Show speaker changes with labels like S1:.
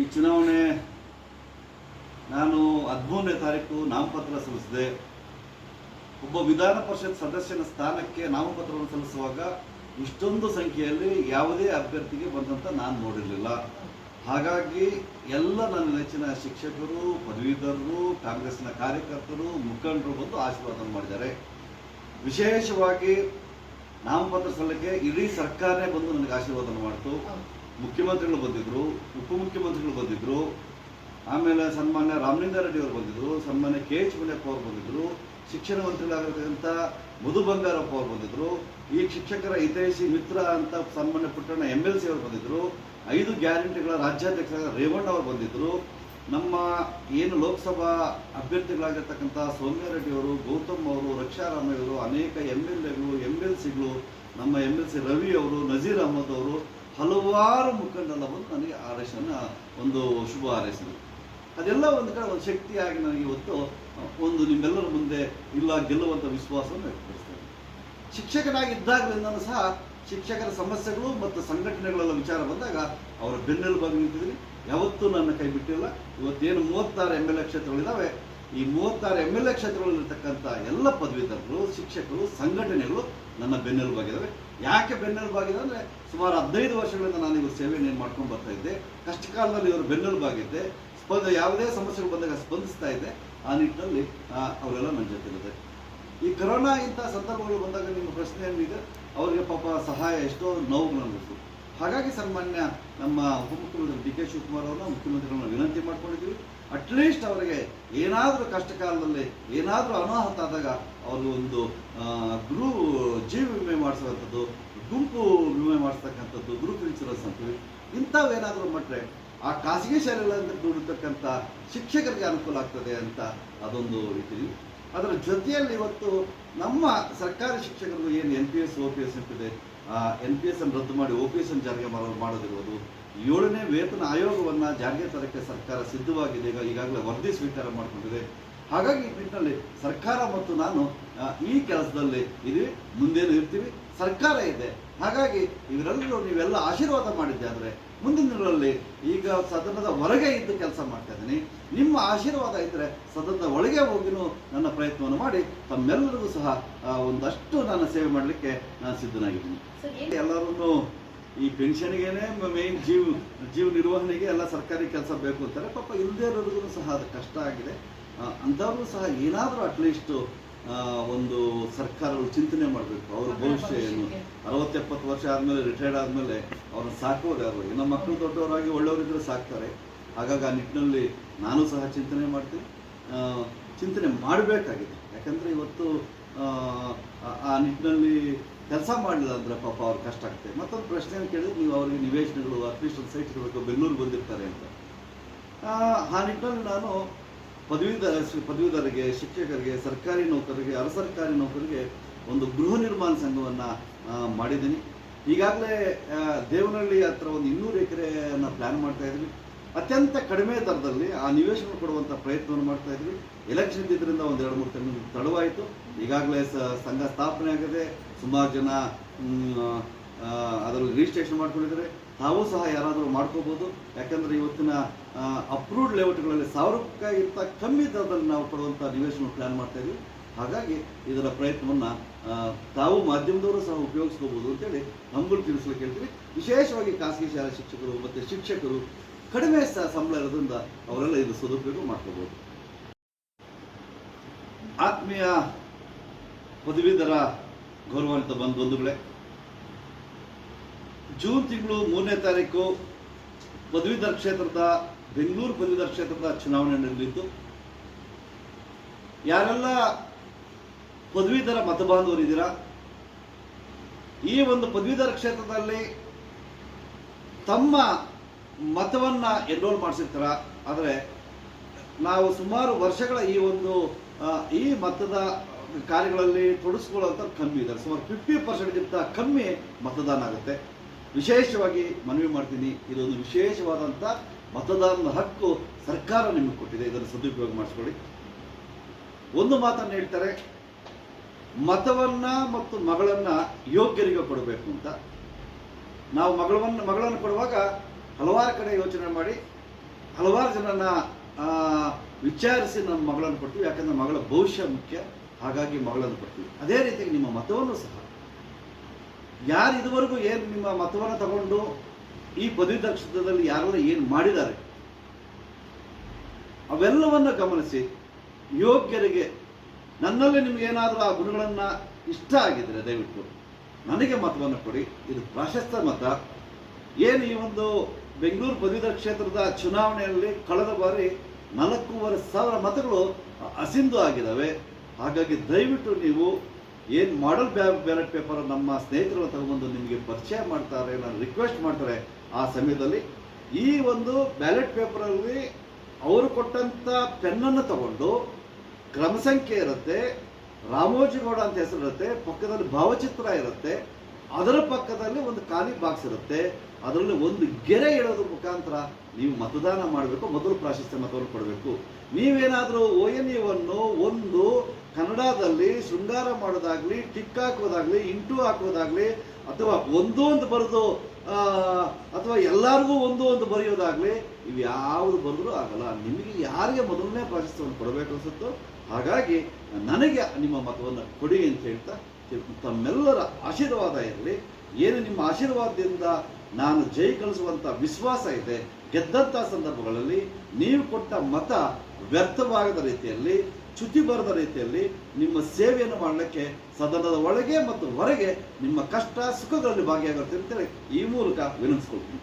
S1: ಈ ಚುನಾವಣೆ ನಾನು ಹದಿಮೂರನೇ ತಾರೀಕು ನಾಮಪತ್ರ ಸಲ್ಲಿಸಿದೆ. ಒಬ್ಬ ವಿಧಾನ ಪರಿಷತ್ ಸದಸ್ಯನ ಸ್ಥಾನಕ್ಕೆ ನಾಮಪತ್ರವನ್ನು ಸಲ್ಲಿಸುವಾಗ ಇಷ್ಟೊಂದು ಸಂಖ್ಯೆಯಲ್ಲಿ ಯಾವುದೇ ಅಭ್ಯರ್ಥಿಗೆ ಬಂದಂತ ನಾನು ನೋಡಿರಲಿಲ್ಲ. ಹಾಗಾಗಿ ಎಲ್ಲ ನನ್ನ ನೆಚ್ಚಿನ ಶಿಕ್ಷಕರು, ಪದವೀಧರರು, ಕಾಂಗ್ರೆಸ್ನ ಕಾರ್ಯಕರ್ತರು, ಮುಖಂಡರು ಬಂದು ಆಶೀರ್ವಾದ ಮಾಡಿದ್ದಾರೆ. ವಿಶೇಷವಾಗಿ ನಾಮಪತ್ರ ಸಲ್ಲಿಕೆ ಇಡೀ ಸರ್ಕಾರನೇ ಬಂದು ನನಗೆ ಆಶೀರ್ವಾದ ಮಾಡಿತು. ಮುಖ್ಯಮಂತ್ರಿಗಳು ಬಂದಿದ್ರು, ಉಪಮುಖ್ಯಮಂತ್ರಿಗಳು ಬಂದಿದ್ರು, ಆಮೇಲೆ ಸನ್ಮಾನ್ಯ ರೆಡ್ಡಿ ಅವರು ಬಂದಿದ್ರು, ಸನ್ಮಾನ್ಯ ಕೆ ಎಚ್ ಮುನಿಯಪ್ಪ ಅವರು ಬಂದಿದ್ರು, ಶಿಕ್ಷಣ ಮಂತ್ರಿಗಳಾಗಿರ್ತಕ್ಕಂಥ ಮಧು ಬಂಗಾರಪ್ಪ ಅವರು ಬಂದಿದ್ರು, ಈ ಶಿಕ್ಷಕರ ಹಿತೈಷಿ ಮಿತ್ರ ಅಂತ ಸನ್ಮಾನ್ಯ ಪುಟ್ಟಣ್ಣ ಎಂ ಎಲ್ ಸಿ ಅವರು ಬಂದಿದ್ರು, ಐದು ಗ್ಯಾರಂಟಿಗಳ ರಾಜ್ಯಾಧ್ಯಕ್ಷ ರೇವಣ್ಣ ಅವರು ಬಂದಿದ್ರು, ನಮ್ಮ ಏನು ಲೋಕಸಭಾ ಅಭ್ಯರ್ಥಿಗಳಾಗಿರ್ತಕ್ಕಂಥ ಸೌಮ್ಯ ರೆಡ್ಡಿ ಅವರು, ಗೌತಮ್ ಅವರು ರಕ್ಷಾರಾಮಯ್ಯವರು ಅನೇಕ ಎಂ ಎಲ್ ಎಗಳು ಎಂ ಎಲ್ ಸಿಗಳು ನಮ್ಮ ಎಂ ಎಲ್ ಸಿ ರವಿ ಅವರು, ನಜೀರ್ ಅಹಮದ್ ಅವರು ಹಲವಾರು ಮುಖಂಡರೆಲ್ಲ ಬಂದು ನನಗೆ ಆರೈಸನ್ನ ಒಂದು ಶುಭ ಹಾರೈಸಿದರು ಅದೆಲ್ಲ ಒಂದು ಕಡೆ ಒಂದು ಶಕ್ತಿಯಾಗಿ ನನಗೆ ಇವತ್ತು ಒಂದು ನಿಮ್ಮೆಲ್ಲರ ಮುಂದೆ ಇಲ್ಲ ಗೆಲ್ಲುವಂಥ ವಿಶ್ವಾಸವನ್ನು ವ್ಯಕ್ತಪಡಿಸ್ತೇನೆ. ಶಿಕ್ಷಕನಾಗಿದ್ದಾಗಲಿಂದ ಸಹ ಶಿಕ್ಷಕರ ಸಮಸ್ಯೆಗಳು ಮತ್ತು ಸಂಘಟನೆಗಳೆಲ್ಲ ವಿಚಾರ ಬಂದಾಗ ಅವರ ಬೆನ್ನೆಲುಬಾಗಿ ನಿಂತಿದ್ದೀನಿ. ಯಾವತ್ತೂ ನನ್ನ ಕೈ ಬಿಟ್ಟಿಲ್ಲ. ಇವತ್ತೇನು ಮೂವತ್ತಾರು ಎಂ ಎಲ್ ಎ ಕ್ಷೇತ್ರಗಳಿದ್ದಾವೆ. ಈ ಮೂವತ್ತಾರು ಎಂ ಎಲ್ ಎ ಕ್ಷೇತ್ರಗಳಲ್ಲಿರ್ತಕ್ಕಂಥ ಎಲ್ಲ ಪದವೀಧರರು, ಶಿಕ್ಷಕರು, ಸಂಘಟನೆಗಳು ನನ್ನ ಬೆನ್ನೆಲುಬಾಗಿದ್ದಾವೆ ಯಾಕೆ ಬೆನ್ನೆಲುಬಾಗಿದೆ ಅಂದರೆ ಸುಮಾರು ಹದಿನೈದು ವರ್ಷಗಳಿಂದ ನಾನು ಇವರು ಸೇವೆಯನ್ನು ಮಾಡ್ಕೊಂಡು ಬರ್ತಾ ಇದ್ದೆ. ಕಷ್ಟ ಕಾಲದಲ್ಲಿ ಇವರು ಬೆನ್ನೆಲುಬಾಗಿದ್ದೆ. ಸ್ಪಂದ ಯಾವುದೇ ಸಮಸ್ಯೆಗಳು ಬಂದಾಗ ಸ್ಪಂದಿಸ್ತಾ ಇದ್ದೆ. ಆ ನಿಟ್ಟಿನಲ್ಲಿ ಅವರೆಲ್ಲ ನನ್ನ ಜೊತೆ ಇರುತ್ತೆ ಈ ಕರೋನಾ ಇಂಥ ಸಂದರ್ಭಗಳು ಬಂದಾಗ ನಿಮ್ಮ ಪ್ರಶ್ನೆ ಏನಿದೆ? ಅವರಿಗೆ ಪಾಪ ಸಹಾಯ, ಎಷ್ಟೋ ನೋವುಗಳನ್ನು ಅನಿಸ್ತು ಹಾಗಾಗಿ ಸನ್ಮಾನ್ಯ ನಮ್ಮ ಉಪಮುಖ್ಯಮಂತ್ರಿ ಡಿ ಕೆ ಶಿವಕುಮಾರ್ ಅವರನ್ನ ಮುಖ್ಯಮಂತ್ರಿಗಳನ್ನ ವಿನಂತಿ ಮಾಡ್ಕೊಂಡಿದ್ದೀವಿ. ಅಟ್ಲೀಸ್ಟ್ ಅವರಿಗೆ ಏನಾದರೂ ಕಷ್ಟ ಕಾಲದಲ್ಲಿ ಏನಾದರೂ ಅನಾಹುತ ಆದಾಗ ಅವರು ಒಂದು ಗುರು ಜೀವ ವಿಮೆ ಮಾಡಿಸುವಂಥದ್ದು, ಗುಂಪು ವಿಮೆ ಮಾಡಿಸ್ತಕ್ಕಂಥದ್ದು ಗ್ರೂಪ್ ಇನ್ಶೂರೆನ್ಸ್ ಅಂತೀವಿ ಇಂಥವೇನಾದರೂ ಮಾಡಿದ್ರೆ ಆ ಖಾಸಗಿ ಶಾಲೆಗಳಲ್ಲಿ ದುಡಿತಕ್ಕಂಥ ಶಿಕ್ಷಕರಿಗೆ ಅನುಕೂಲ ಆಗ್ತದೆ ಅಂತ ಅದೊಂದು ಇದ್ದೀವಿ ಅದರ ಜೊತೆಯಲ್ಲಿ ಇವತ್ತು ನಮ್ಮ ಸರ್ಕಾರಿ ಶಿಕ್ಷಕರು ಏನು N P S O P S ಅಂತಿದೆ, ಆ ಎನ್ ಪಿ ಎಸ್ ಅನ್ನು ರದ್ದು ಮಾಡಿ ಒ ಪಿ ಎಸ್ ಅನ್ನು ಜಾರಿಗೆ ಮಾಡೋ ಮಾಡೋದಿರ್ಬೋದು. ಏಳನೇ ವೇತನ ಆಯೋಗವನ್ನು ಜಾರಿಗೆ ತರಕ್ಕೆ ಸರ್ಕಾರ ಸಿದ್ಧವಾಗಿದೆ. ಈಗ ಈಗಾಗಲೇ ವರದಿ ಸ್ವೀಕಾರ ಮಾಡಿಕೊಂಡಿದೆ. ಹಾಗಾಗಿ ಈ ನಿಟ್ಟಿನಲ್ಲಿ ಸರ್ಕಾರ ಮತ್ತು ನಾನು ಈ ಕೆಲಸದಲ್ಲಿ ಇದೀವಿ ಮುಂದೇನು ಇರ್ತೀವಿ ಸರ್ಕಾರ ಇದೆ. ಹಾಗಾಗಿ ಇವರೆಲ್ಲರೂ ನೀವೆಲ್ಲ ಆಶೀರ್ವಾದ ಮಾಡಿದ್ದೆ ಆದರೆ ಮುಂದಿನ ದಿನಗಳಲ್ಲಿ ಈಗ ಸದನದ ಹೊರಗೆ ಇದ್ದು ಕೆಲಸ ಮಾಡ್ತಾ ಇದ್ದೀನಿ. ನಿಮ್ಮ ಆಶೀರ್ವಾದ ಇದ್ದರೆ ಸದನದ ಒಳಗೆ ಹೋಗಿನೂ ನನ್ನ ಪ್ರಯತ್ನವನ್ನು ಮಾಡಿ ತಮ್ಮೆಲ್ಲರಿಗೂ ಸಹ ಒಂದಷ್ಟು ನಾನು ಸೇವೆ ಮಾಡಲಿಕ್ಕೆ ನಾನು ಸಿದ್ಧನಾಗಿದ್ದೀನಿ. ಎಲ್ಲರನ್ನೂ ಈ ಪೆನ್ಷನ್ಗೇನೆ ಮೇನ್ ಜೀವ ಜೀವ ನಿರ್ವಹಣೆಗೆ ಎಲ್ಲ ಸರ್ಕಾರಿ ಕೆಲಸ ಬೇಕು ಅಂತಾರೆ. ಪಾಪ ಇಲ್ಲದೇ ಇರೋರಿಗೂ ಸಹ ಅದು ಕಷ್ಟ ಆಗಿದೆ. ಅಂಥವ್ರು ಸಹ ಏನಾದರೂ ಅಟ್ಲೀಸ್ಟ್ ಒಂದು ಸರ್ಕಾರಗಳು ಚಿಂತನೆ ಮಾಡಬೇಕು. ಅವ್ರ ಭವಿಷ್ಯ ಏನು ಅರವತ್ತೆಪ್ಪತ್ತು ವರ್ಷ ಆದಮೇಲೆ ರಿಟೈರ್ಡ್ ಆದಮೇಲೆ ಅವ್ರನ್ನ ಸಾಕೋರು ಯಾರು. ಮಕ್ಕಳು ದೊಡ್ಡವರಾಗಿ ಒಳ್ಳೆಯವರಿದ್ರೆ ಸಾಕ್ತಾರೆ. ಹಾಗಾಗಿ ಆ ನಿಟ್ಟಿನಲ್ಲಿ ನಾನು ಸಹ ಚಿಂತನೆ ಮಾಡ್ತೀನಿ. ಚಿಂತನೆ ಮಾಡಬೇಕಾಗಿದೆ. ಯಾಕಂದರೆ ಇವತ್ತು ಆ ನಿಟ್ಟಿನಲ್ಲಿ ಕೆಲಸ ಮಾಡಲಿಲ್ಲ ಅಂದರೆ ಪಾಪ ಅವ್ರ ಕಷ್ಟ ಆಗ್ತದೆ. ಮತ್ತೊಂದು ಪ್ರಶ್ನೆ ಕೇಳಿದ್ರೆ ನೀವು ಅವರಿಗೆ ನಿವೇಶನಗಳು ಅಟ್ಲೀಸ್ಟ್ ಒಂದು ಸೈಟ್ ಇರಬೇಕು ಬೆಂಗಳೂರು ಬಂದಿರ್ತಾರೆ ಅಂತ. ಆ, ನಿಟ್ಟಿನಲ್ಲಿ ನಾನು ಪದವೀಧರ ಪದವೀಧರಿಗೆ ಶಿಕ್ಷಕರಿಗೆ ಸರ್ಕಾರಿ ನೌಕರರಿಗೆ ಅರ ಸರ್ಕಾರಿ ನೌಕರರಿಗೆ ಒಂದು ಗೃಹ ನಿರ್ಮಾಣ ಸಂಘವನ್ನು ಮಾಡಿದ್ದೀನಿ. ಈಗಾಗಲೇ ದೇವನಹಳ್ಳಿ ಹತ್ರ ಒಂದು ಇನ್ನೂರು ಎಕರೆಯನ್ನು ಪ್ಲ್ಯಾನ್ ಮಾಡ್ತಾ ಇದ್ವಿ. ಅತ್ಯಂತ ಕಡಿಮೆ ದರದಲ್ಲಿ ಆ ನಿವೇಶನ ಕೊಡುವಂಥ ಪ್ರಯತ್ನವನ್ನು ಮಾಡ್ತಾ ಇದ್ವಿ. ಎಲೆಕ್ಷನ್ ಇದ್ದರಿಂದ ಒಂದು ಎರಡು ಮೂರು ತಿಂಗಳು ತಡವಾಯಿತು. ಈಗಾಗಲೇ ಸಂಘ ಸ್ಥಾಪನೆ ಆಗಿದೆ ಸುಮಾರು ಜನ ಅದರಲ್ಲಿ ರಿಜಿಸ್ಟ್ರೇಷನ್ ಮಾಡ್ಕೊಂಡಿದ್ದಾರೆ. ತಾವು ಸಹ ಯಾರಾದರೂ ಮಾಡ್ಕೋಬೋದು. ಯಾಕಂದರೆ ಇವತ್ತಿನ ಅಪ್ರೂವ್ಡ್ ಲೇಔಟ್ಗಳಲ್ಲಿ ರೂಪಾಯಿಗಿಂತ ಕಮ್ಮಿ ದರದಲ್ಲಿ ನಾವು ಕೊಡುವಂಥ ನಿವೇಶನ ಪ್ಲಾನ್ ಮಾಡ್ತಾ ಇದ್ವಿ. ಹಾಗಾಗಿ ಇದರ ಪ್ರಯತ್ನವನ್ನು ತಾವು ಮಾಧ್ಯಮದವರು ಸಹ ಉಪಯೋಗಿಸ್ಕೋಬೋದು ಅಂತೇಳಿ ನಮಗೂ ತಿಳಿಸ್ಲಿಕ್ಕೆ ಹೇಳ್ತೀವಿ ವಿಶೇಷವಾಗಿ ಖಾಸಗಿ ಶಾಲಾ ಶಿಕ್ಷಕರು ಮತ್ತು ಶಿಕ್ಷಕರು ಕಡಿಮೆ ಸಂಬಳ ಇರೋದ್ರಿಂದ ಅವರೆಲ್ಲ ಇದು ಸದುಪಯೋಗ ಮಾಡ್ಕೋಬೋದು. ಆತ್ಮೀಯ ಪದವೀಧರ ಗೌರವಾನ್ವಿತ ಬಂಧು ಬಂಧುಗಳೇ ಜೂನ್ ತಿಂಗಳು ಮೂರನೇ ತಾರೀಕು ಪದವೀಧರ ಕ್ಷೇತ್ರದ, ಬೆಂಗಳೂರು ಪದವೀಧರ ಕ್ಷೇತ್ರದ ಚುನಾವಣೆ ನಡೆದಿತ್ತು ಯಾರೆಲ್ಲ ಪದವೀಧರ ಮತಬಾಂಧವರಿದ್ದೀರಾ ಈ ಒಂದು ಪದವೀಧರ ಕ್ಷೇತ್ರದಲ್ಲಿ ತಮ್ಮ ಮತವನ್ನ ಎನ್ರೋಲ್ ಮಾಡಿಸಿರ್ತಾರ, ಆದರೆ ನಾವು ಸುಮಾರು ವರ್ಷಗಳ ಈ ಒಂದು ಈ ಮತದ ಕಾರ್ಯಗಳಲ್ಲಿ ತೊಡಗಿಸ್ಕೊಳ್ಳುವಂಥ ಕಮ್ಮಿ ಇದ್ದಾರೆ ಸುಮಾರು ಫಿಫ್ಟಿ ಪರ್ಸೆಂಟ್ಗಿಂತ ಕಮ್ಮಿ ಮತದಾನ ಆಗುತ್ತೆ. ವಿಶೇಷವಾಗಿ ಮನವಿ ಮಾಡ್ತೀನಿ, ಇದೊಂದು ವಿಶೇಷವಾದಂಥ ಮತದಾನದ ಹಕ್ಕು ಸರ್ಕಾರ ನಿಮಗೆ ಕೊಟ್ಟಿದೆ. ಇದನ್ನು ಸದುಪಯೋಗ ಮಾಡಿಸ್ಕೊಳ್ಳಿ. ಒಂದು ಮಾತನ್ನು ಹೇಳ್ತಾರೆ, ಮತವನ್ನ ಮತ್ತು ಮಗಳನ್ನ ಯೋಗ್ಯರಿಗೆ ಕೊಡಬೇಕು ಅಂತ. ನಾವು ಮಗಳವನ್ನು, ಮಗಳನ್ನು ಕೊಡುವಾಗ ಹಲವಾರು ಕಡೆ ಯೋಚನೆ ಮಾಡಿ, ಹಲವಾರು ಜನನ ವಿಚಾರಿಸಿ ನಮ್ಮ ಮಗಳನ್ನು ಕೊಡ್ತೀವಿ. ಯಾಕಂದ್ರೆ ಮಗಳ ಭವಿಷ್ಯ ಮುಖ್ಯ. ಹಾಗಾಗಿ ಮಗಳನ್ನು ಕೊಡ್ತೀವಿ. ಅದೇ ರೀತಿಯಾಗಿ ನಿಮ್ಮ ಮತವನ್ನು ಸಹ. ಯಾರು ಇದುವರೆಗೂ ಏನು ನಿಮ್ಮ ಮತವನ್ನು ತಗೊಂಡು ಈ ಪದವೀಧರ ಕ್ಷೇತ್ರದಲ್ಲಿ ಯಾರೆಲ್ಲ ಏನು ಮಾಡಿದ್ದಾರೆ, ಅವೆಲ್ಲವನ್ನು ಗಮನಿಸಿ ಯೋಗ್ಯರಿಗೆ ನನ್ನಲ್ಲಿ ನಿಮ್ಗೆ ಏನಾದರೂ ಆ ಗುಣಗಳನ್ನು ಇಷ್ಟ ಆಗಿದ್ರೆ ದಯವಿಟ್ಟು ನನಗೆ ಮತವನ್ನು ಕೊಡಿ. ಇದು ಪ್ರಾಶಸ್ತ್ಯ ಮತ. ಏನು ಈ ಒಂದು ಬೆಂಗಳೂರು ಪದವೀಧರ ಕ್ಷೇತ್ರದ ಚುನಾವಣೆಯಲ್ಲಿ ಕಳೆದ ಬಾರಿ ನಾಲ್ಕೂವರೆ ಸಾವಿರ ಮತಗಳು ಅಸಿಂಧು ಆಗಿದ್ದಾವೆ. ಹಾಗಾಗಿ ದಯವಿಟ್ಟು ನೀವು ಏನು ಮಾಡಲ್ ಬ್ಯಾಲೆಟ್ ಪೇಪರ್ ನಮ್ಮ ಸ್ನೇಹಿತರು ತಗೊಂಡು ನಿಮಗೆ ಪರಿಚಯ ಮಾಡ್ತಾರೆ ನಾನು ರಿಕ್ವೆಸ್ಟ್ ಮಾಡ್ತಾರೆ, ಆ ಸಮಯದಲ್ಲಿ ಈ ಒಂದು ಬ್ಯಾಲೆಟ್ ಪೇಪರಲ್ಲಿ ಅವರು ಕೊಟ್ಟಂಥ ಪೆನ್ನನ್ನು ತಗೊಂಡು ಕ್ರಮ ಸಂಖ್ಯೆ ಇರುತ್ತೆ ರಾಮೋಜಿಗೌಡ ಅಂತ ಹೆಸರಿರುತ್ತೆ ಪಕ್ಕದಲ್ಲಿ ಭಾವಚಿತ್ರ ಇರುತ್ತೆ, ಅದರ ಪಕ್ಕದಲ್ಲಿ ಒಂದು ಖಾಲಿ ಬಾಕ್ಸ್ ಇರುತ್ತೆ, ಅದರಲ್ಲಿ ಒಂದು ಗೆರೆ ಇಡೋದ್ರ ಮುಖಾಂತರ ನೀವು ಮತದಾನ ಮಾಡಬೇಕು, ಮೊದಲು ಪ್ರಾಶಸ್ತ್ಯ ಮತವನ್ನು ಕೊಡಬೇಕು. ನೀವೇನಾದರೂ ಒ ಎನ್ ಇವನ್ನು ಒಂದು ಕನ್ನಡದಲ್ಲಿ ಶೃಂಗಾರ ಮಾಡೋದಾಗ್ಲಿ, ಟಿಕ್ ಹಾಕೋದಾಗ್ಲಿ, ಇಂಟು ಹಾಕೋದಾಗ್ಲಿ, ಅಥವಾ ಒಂದು ಒಂದು ಬರೆದು ಅಥವಾ ಎಲ್ಲರಿಗೂ ಒಂದು ಒಂದು ಬರೆಯೋದಾಗ್ಲಿ, ಇವು ಯಾವುದು ಬರೆದ್ರೂ ಆಗಲ್ಲ. ನಿಮಗೆ ಯಾರಿಗೆ ಮೊದಲನೇ ಪ್ರಾಶಸ್ತ್ಯವನ್ನು ಕೊಡಬೇಕು ಅನ್ಸುತ್ತೋ, ಹಾಗಾಗಿ ನನಗೆ ನಿಮ್ಮ ಮತವನ್ನು ಕೊಡಿ ಅಂತ ಹೇಳ್ತಾ ತಮ್ಮೆಲ್ಲರ ಆಶೀರ್ವಾದ ಇರಲಿ. ಏನು ನಿಮ್ಮ ಆಶೀರ್ವಾದದಿಂದ ನಾನು ಜೈ ಕಳಿಸುವಂತ ವಿಶ್ವಾಸ ಇದೆ. ಗೆದ್ದಂಥ ಸಂದರ್ಭಗಳಲ್ಲಿ ನೀವು ಕೊಟ್ಟ ಮತ ವ್ಯರ್ಥವಾಗದ ರೀತಿಯಲ್ಲಿ ಚ್ಯುತಿ ಬರದ ರೀತಿಯಲ್ಲಿ ನಿಮ್ಮ ಸೇವೆಯನ್ನು ಮಾಡಲಿಕ್ಕೆ, ಸದನದ ಒಳಗೆ ಮತ್ತು ಹೊರಗೆ ನಿಮ್ಮ ಕಷ್ಟ ಸುಖಗಳಲ್ಲಿ ಭಾಗಿಯಾಗುತ್ತೆ ಅಂತೇಳಿ ಈ ಮೂಲಕ ವಿನಂತಿಸ್ಕೊಳ್ತೀನಿ.